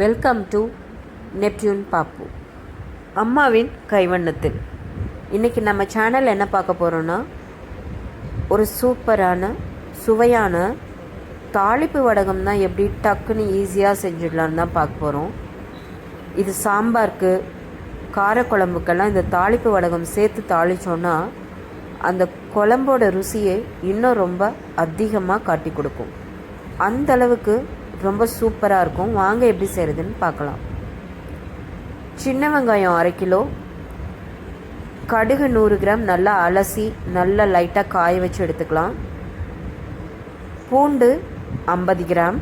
Welcome to Neptune பாப்பு அம்மாவின் கைவண்ணத்தில். இன்றைக்கி நம்ம சேனல் என்ன பார்க்க போகிறோன்னா ஒரு சூப்பரான சுவையான தாளிப்பு வடகம் தான் எப்படி டக்குன்னு ஈஸியாக செஞ்சிடலான்னு தான் பார்க்க போகிறோம் இது சாம்பாருக்கு காரக்குழம்புக்கெல்லாம் இந்த தாளிப்பு வடகம் சேர்த்து தாளித்தோன்னா அந்த குழம்போட ருசியை இன்னும் ரொம்ப அதிகமாக காட்டி கொடுக்கும். அந்தளவுக்கு ரொம்ப சூப்பராக இருக்கும். வாங்க எப்படி செய்கிறதுன்னு பார்க்கலாம். சின்ன வெங்காயம் அரை கிலோ. கடுகு நூறு கிராம் நல்லா அலசி நல்லா லைட்டாக காய வச்சு எடுத்துக்கலாம். பூண்டு ஐம்பது கிராம்.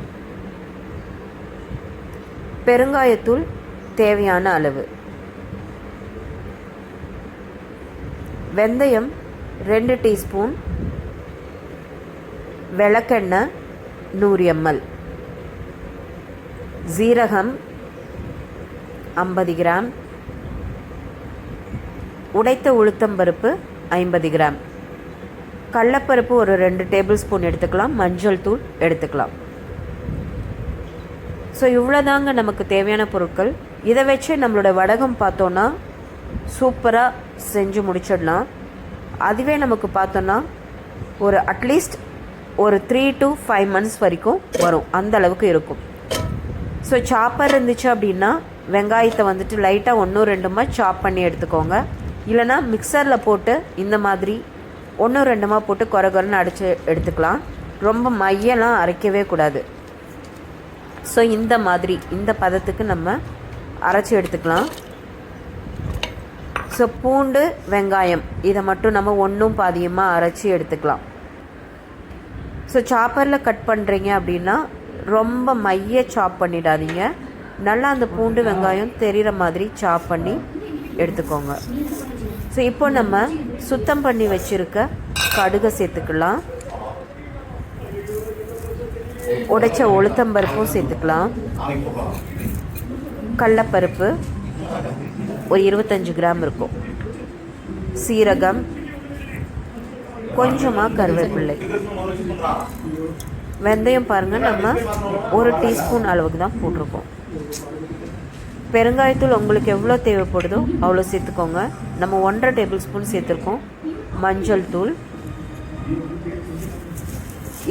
பெருங்காயத்தூள் தேவையான அளவு. வெந்தயம் ரெண்டு டீஸ்பூன். விளக்கெண்ணெய் நூறு எம்எல். ஜீரகம் ஐம்பது கிராம். உடைத்த உளுத்தம்பருப்பு ஐம்பது கிராம். கடலப்பருப்பு ஒரு ரெண்டு டேபிள் ஸ்பூன் எடுத்துக்கலாம். மஞ்சள் தூள் எடுத்துக்கலாம். ஸோ இவ்வளோதாங்க நமக்கு தேவையான பொருட்கள். இதை வச்சு நம்மளோட வடகம் பார்த்தோன்னா சூப்பராக செஞ்சு முடிச்சிடலாம். அதுவே நமக்கு பார்த்தோன்னா ஒரு அட்லீஸ்ட் ஒரு த்ரீ டு ஃபைவ் மந்த்ஸ் வரைக்கும் வரும். அந்த அளவுக்கு இருக்கும். ஸோ சாப்பர் இருந்துச்சு அப்படின்னா வெங்காயத்தை வந்துட்டு லைட்டாக ஒன்றும் ரெண்டுமா சாப் பண்ணி எடுத்துக்கோங்க. இல்லைனா மிக்சரில் போட்டு இந்த மாதிரி ஒன்றும் ரெண்டுமா போட்டு குறை குறைன்னு அடித்து எடுத்துக்கலாம். ரொம்ப மையெல்லாம் அரைக்கவே கூடாது. ஸோ இந்த மாதிரி இந்த பதத்துக்கு நம்ம அரைச்சி எடுத்துக்கலாம். ஸோ பூண்டு வெங்காயம் இதை மட்டும் நம்ம ஒன்றும் பாதியமாக அரைச்சி எடுத்துக்கலாம். ஸோ சாப்பரில் கட் பண்ணுறீங்க அப்படின்னா ரொம்ப மைய சாப் பண்ணிடாதீங்க. நல்லா அந்த பூண்டு வெங்காயம் தெரிகிற மாதிரி சாப் பண்ணி எடுத்துக்கோங்க. ஸோ இப்போ நம்ம சுத்தம் பண்ணி வச்சுருக்க கடுகை சேர்த்துக்கலாம். உடைச்ச உளுத்தம்பருப்பும் சேர்த்துக்கலாம். கடலப்பருப்பு ஒரு இருபத்தஞ்சு கிராம் இருக்கும். சீரகம் கொஞ்சமாக கருவேப்பிள்ளை. வெந்தயம் பாருங்கள் நம்ம ஒரு டீஸ்பூன் அளவுக்கு தான் போட்டிருக்கோம். பெருங்காயத்தூள் உங்களுக்கு எவ்வளோ தேவைப்படுதோ அவ்வளோ சேர்த்துக்கோங்க. நம்ம ஒன்றரை டேபிள் ஸ்பூன் சேர்த்துருக்கோம் மஞ்சள் தூள்.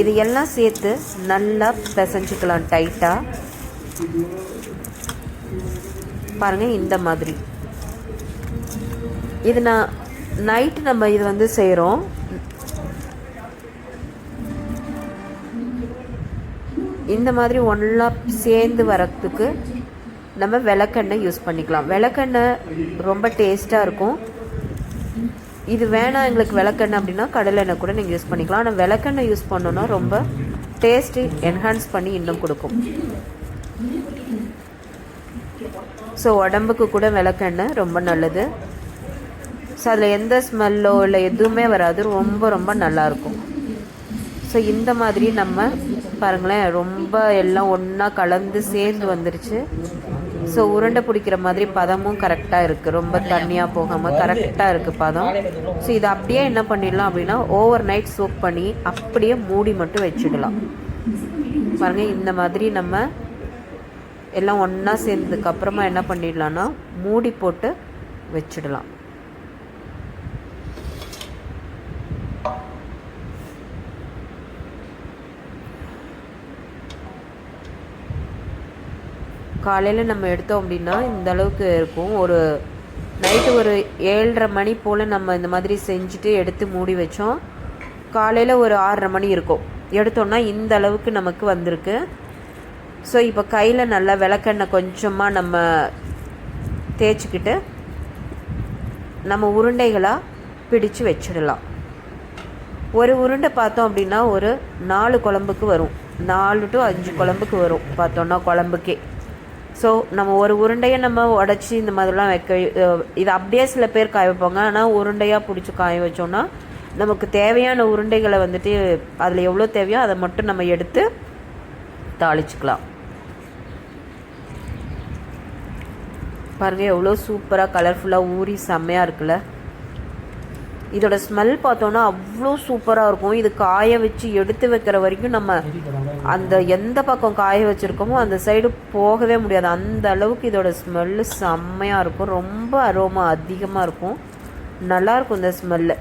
இது எல்லாம் சேர்த்து நல்லா பிசைஞ்சிக்கலாம் டைட்டாக பாருங்கள் இந்த மாதிரி. இது நான் நைட்டு நம்ம இது வந்து செய்கிறோம் இந்த மாதிரி ஒன்றா சேர்ந்து வரத்துக்கு நம்ம விளக்கெண்ணெய் யூஸ் பண்ணிக்கலாம். விளக்கெண்ணெய் ரொம்ப டேஸ்ட்டாக இருக்கும். இது வேணாம் எங்களுக்கு விளக்கெண்ணெய் அப்படின்னா கடலெண்ணெய் கூட நீங்கள் யூஸ் பண்ணிக்கலாம். ஆனால் விளக்கெண்ணெய் யூஸ் பண்ணோன்னா ரொம்ப டேஸ்ட்டு என்ஹான்ஸ் பண்ணி இன்னும் கொடுக்கும். ஸோ உடம்புக்கு கூட விளக்கெண்ணெய் ரொம்ப நல்லது. ஸோ அதில் எந்த ஸ்மெல்லோ இல்லை எதுவுமே வராது. ரொம்ப ரொம்ப நல்லாயிருக்கும் ஸோ இந்த மாதிரி நம்ம பாருங்களேன் ரொம்ப எல்லாம் ஒன்றா கலந்து சேர்ந்து வந்துருச்சு. ஸோ உருண்டை பிடிக்கிற மாதிரி பதமும் கரெக்டாக இருக்குது ரொம்ப தண்ணியாக போகாமல் கரெக்டாக இருக்குது பதம். ஸோ இதை அப்படியே என்ன பண்ணிடலாம் அப்படின்னா ஓவர் நைட் சூப் பண்ணி அப்படியே மூடி மட்டும் வச்சுடலாம். பாருங்கள் இந்த மாதிரி நம்ம எல்லாம் ஒன்றா சேர்ந்ததுக்கப்புறமா என்ன பண்ணிடலான்னா மூடி போட்டு வச்சிடலாம். காலையில் நம்ம எடுத்தோம் அப்படின்னா இந்த அளவுக்கு இருக்கும். ஒரு நைட்டு ஒரு ஏழரை மணி போல் நம்ம இந்த மாதிரி செஞ்சுட்டு எடுத்து மூடி வச்சோம். காலையில் ஒரு ஆறரை மணி இருக்கும். எடுத்தோன்னா இந்த அளவுக்கு நமக்கு வந்திருக்கு. ஸோ இப்போ கையில் நல்லா விளக்கெண்ணெய் கொஞ்சமாக நம்ம தேய்ச்சிக்கிட்டு நம்ம உருண்டைகளாக பிடிச்சு வச்சிடலாம். ஒரு உருண்டை பார்த்தோம் அப்படின்னா ஒரு நாலு குழம்புக்கு வரும். நாலு டு அஞ்சு குழம்புக்கு வரும். பார்த்தோன்னா குழம்புக்கே. ஸோ நம்ம ஒரு உருண்டையை நம்ம உடச்சி இந்த மாதிரிலாம் வைக்க இது அப்படியே சில பேர் காய வைப்பாங்க. ஆனால் உருண்டையாக பிடிச்சி காய வச்சோன்னா நமக்கு தேவையான உருண்டைகளை வந்துட்டு அதில் எவ்வளோ தேவையோ அதை மட்டும் நம்ம எடுத்து தாளிச்சுக்கலாம். பாருங்கள் எவ்வளோ சூப்பராக கலர்ஃபுல்லாக ஊறி செம்மையாக இருக்குல்ல? இதோட ஸ்மெல் பார்த்தோன்னா அவ்வளோ சூப்பராக இருக்கும். இது காய வச்சு எடுத்து வைக்கிற வரைக்கும் நம்ம அந்த எந்த பக்கம் காய வச்சுருக்கோமோ அந்த சைடு போகவே முடியாது. அந்த அளவுக்கு இதோட ஸ்மெல்லு செம்மையாக இருக்கும். ரொம்ப அரோமா அதிகமாக இருக்கும். நல்லாயிருக்கும் இந்த ஸ்மெல்லு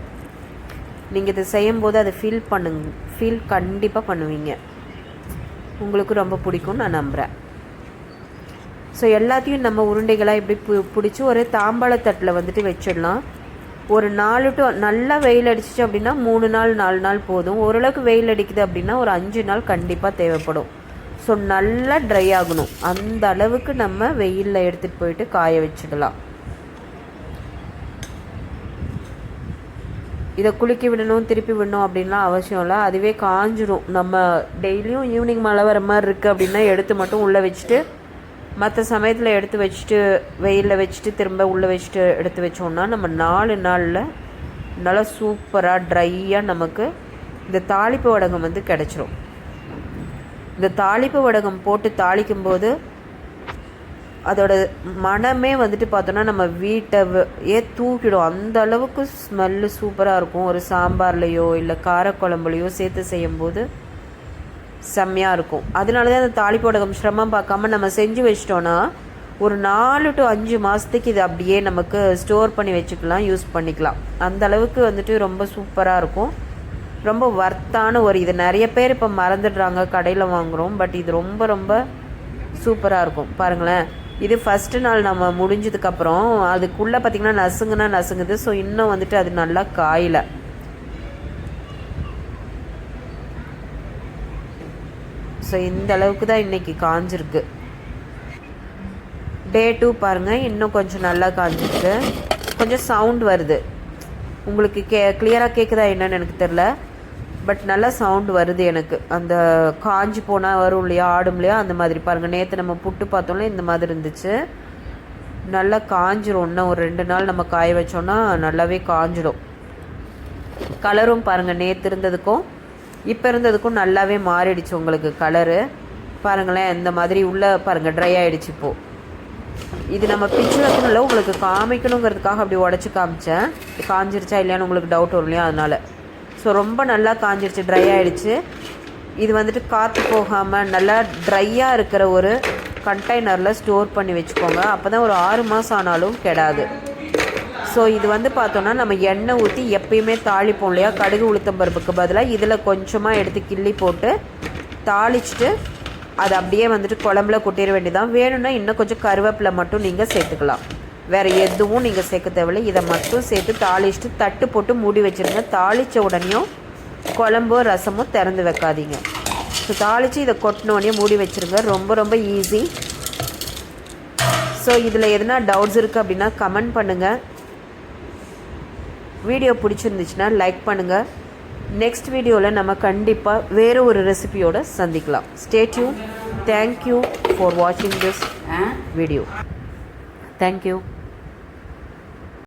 நீங்கள் இதை செய்யும்போது அதை ஃபீல் பண்ணுங்க. ஃபீல் கண்டிப்பாக பண்ணுவீங்க. உங்களுக்கு ரொம்ப பிடிக்கும்னு நான் நம்புகிறேன் ஸோ எல்லாத்தையும் நம்ம உருண்டைகளாக இப்படி பு பிடிச்சி ஒரு தாம்பாளத்தட்டில் வந்துட்டு வச்சிடலாம். ஒரு நாலு டு நல்லா வெயில் அடிச்சிச்சு அப்படின்னா மூணு நாள் நாலு நாள் போதும். ஓரளவுக்கு வெயில் அடிக்குது அப்படின்னா ஒரு அஞ்சு நாள் கண்டிப்பாக தேவைப்படும். ஸோ நல்லா ட்ரை ஆகணும். அந்த அளவுக்கு நம்ம வெயிலில் எடுத்துகிட்டு போயிட்டு காய வச்சிடலாம். இதை குளிக்க விடணும் திருப்பி விடணும் அப்படின்லாம் அவசியம் இல்லை. அதுவே காஞ்சிரும். நம்ம டெய்லியும் ஈவினிங் மழை வர மாதிரி இருக்குது அப்படின்னா எடுத்து மட்டும் உள்ளே வச்சுட்டு மற்ற சமயத்தில் எடுத்து வச்சுட்டு வெயிலில் வச்சுட்டு திரும்ப உள்ளே வச்சுட்டு எடுத்து வச்சோம்னா நம்ம நாலு நாளில் நல்லா சூப்பராக ட்ரையாக நமக்கு இந்த தாளிப்பு வடகம் வந்து கிடச்சிரும். இந்த தாளிப்பு வடகம் போட்டு தாளிக்கும்போது அதோட மனமே வந்துட்டு பார்த்தோன்னா நம்ம வீட்டை ஏ தூக்கிடும். அந்த அளவுக்கு ஸ்மெல்லு சூப்பராக இருக்கும். ஒரு சாம்பார்லேயோ இல்லை காரக்குழம்புலையோ சேர்த்து செய்யும்போது செம்மையாக இருக்கும். அதனால தான் அந்த தாளிப்போடகம் சிரமம் பார்க்காம நம்ம செஞ்சு வச்சிட்டோன்னா ஒரு நாலு டு அஞ்சு மாதத்துக்கு இது அப்படியே நமக்கு ஸ்டோர் பண்ணி வச்சுக்கலாம் யூஸ் பண்ணிக்கலாம். அந்த அளவுக்கு வந்துட்டு ரொம்ப சூப்பராக இருக்கும். ரொம்ப ஒர்த்தான ஒரு இது நிறைய பேர் இப்போ மறந்துடுறாங்க கடையில் வாங்குகிறோம் பட் இது ரொம்ப ரொம்ப சூப்பராக இருக்கும். பாருங்களேன். இது ஃபஸ்ட்டு நாள் நம்ம முடிஞ்சதுக்கப்புறம் அதுக்குள்ளே பார்த்திங்கன்னா நசுங்குனா நசுங்குது. ஸோ இன்னும் வந்துட்டு அது நல்லா காயலை. ஸோ இந்த அளவுக்கு தான் இன்றைக்கி காஞ்சிருக்கு. டே டூ பாருங்கள் இன்னும் கொஞ்சம் நல்லா காஞ்சிருக்கு. கொஞ்சம் சவுண்ட் வருது. உங்களுக்கு கே கிளியராக கேட்குதா என்னன்னு எனக்கு தெரில பட் நல்லா சவுண்ட் வருது எனக்கு. அந்த காஞ்சி போனால் வரும் இல்லையா ஆடும் இல்லையா அந்த மாதிரி பாருங்கள் நேற்று நம்ம புட்டு பார்த்தோம்ல இந்த மாதிரி இருந்துச்சு. நல்லா காஞ்சிரும். இன்னும் ஒரு ரெண்டு நாள் நம்ம காய வச்சோன்னா நல்லாவே காஞ்சிடும். கலரும் பாருங்கள் நேற்று இருந்ததுக்கும். இப்போ இருந்ததுக்கும் நல்லாவே மாறிடுச்சு உங்களுக்கு கலரு பாருங்களேன் இந்த மாதிரி உள்ளே பாருங்கள் ட்ரை ஆகிடுச்சு இப்போது இது நம்ம பிச்சு உங்களுக்கு காமிக்கணுங்கிறதுக்காக அப்படி உடச்சி காமிச்சேன். காஞ்சிருச்சா இல்லையான்னு உங்களுக்கு டவுட் வரும் இல்லையா அதனால். ஸோ ரொம்ப நல்லா காஞ்சிருச்சு ட்ரை ஆகிடுச்சு இது வந்துட்டு காற்று போகாமல் நல்லா ட்ரையாக இருக்கிற ஒரு கண்டெய்னரில் ஸ்டோர் பண்ணி வச்சுக்கோங்க. அப்போ தான் ஒரு ஆறு மாதம் ஆனாலும் கெடாது. ஸோ இது வந்து பார்த்தோன்னா நம்ம எண்ணெய் ஊற்றி எப்பயுமே தாளிப்போம் இல்லையா? கடுகு உளுத்தம் பருப்புக்கு பதிலாக இதில் கொஞ்சமாக எடுத்து கிள்ளி போட்டு தாளிச்சிட்டு அதை அப்படியே வந்துட்டு குழம்புல கொட்டிட வேண்டியதான் வேணும்னா இன்னும் கொஞ்சம் கருவேப்பிலை மட்டும் நீங்கள் சேர்த்துக்கலாம். வேறு எதுவும் நீங்கள் சேர்க்க தேவையில்லை. இதை மட்டும் சேர்த்து தாளிச்சிட்டு தட்டு போட்டு மூடி வச்சுருங்க. தாளித்த உடனேயும் குழம்போ ரசமோ திறந்து வைக்காதீங்க. ஸோ தாளித்து இதை கொட்டினோடனே மூடி வச்சுருங்க. ரொம்ப ரொம்ப ஈஸி ஸோ இதில் எதனா டவுட்ஸ் இருக்குது அப்படின்னா கமெண்ட் பண்ணுங்கள் வீடியோ பிடிச்சிருந்துச்சுன்னா லைக் பண்ணுங்கள் நெக்ஸ்ட் வீடியோவில் நம்ம கண்டிப்பாக வேறு ஒரு ரெசிபியோட சந்திக்கலாம். ஸ்டேட்யூ தேங்க்யூ ஃபார் வாட்சிங் திஸ் வீடியோ தேங்க்யூ